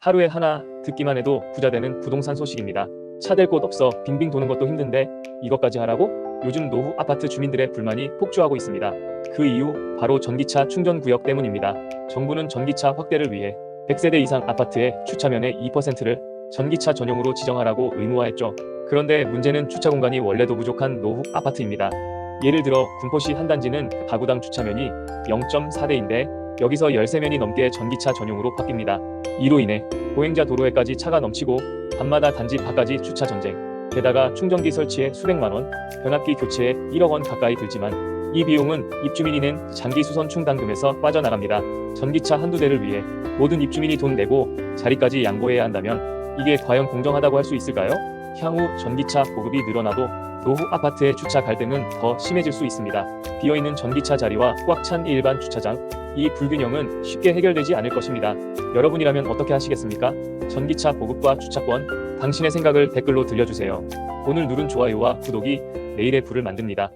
하루에 하나 듣기만 해도 부자 되는 부동산 소식입니다. 차 댈 곳 없어 빙빙 도는 것도 힘든데 이것까지 하라고? 요즘 노후 아파트 주민들의 불만이 폭주하고 있습니다. 그 이유 바로 전기차 충전 구역 때문입니다. 정부는 전기차 확대를 위해 100세대 이상 아파트의 주차면의 2%를 전기차 전용으로 지정하라고 의무화했죠. 그런데 문제는 주차 공간이 원래도 부족한 노후 아파트입니다. 예를 들어 군포시 한 단지는 가구당 주차면이 0.4대인데 여기서 13면이 넘게 전기차 전용으로 바뀝니다. 이로 인해 보행자 도로에까지 차가 넘치고 밤마다 단지 밖까지 주차 전쟁. 게다가 충전기 설치에 수백만 원, 변압기 교체에 1억 원 가까이 들지만 이 비용은 입주민이 낸 장기 수선 충당금에서 빠져나갑니다. 전기차 한두 대를 위해 모든 입주민이 돈 내고 자리까지 양보해야 한다면 이게 과연 공정하다고 할 수 있을까요? 향후 전기차 보급이 늘어나도 노후 아파트의 주차 갈등은 더 심해질 수 있습니다. 비어있는 전기차 자리와 꽉 찬 일반 주차장, 이 불균형은 쉽게 해결되지 않을 것입니다. 여러분이라면 어떻게 하시겠습니까? 전기차 보급과 주차권, 당신의 생각을 댓글로 들려주세요. 오늘 누른 좋아요와 구독이 내일의 불을 만듭니다.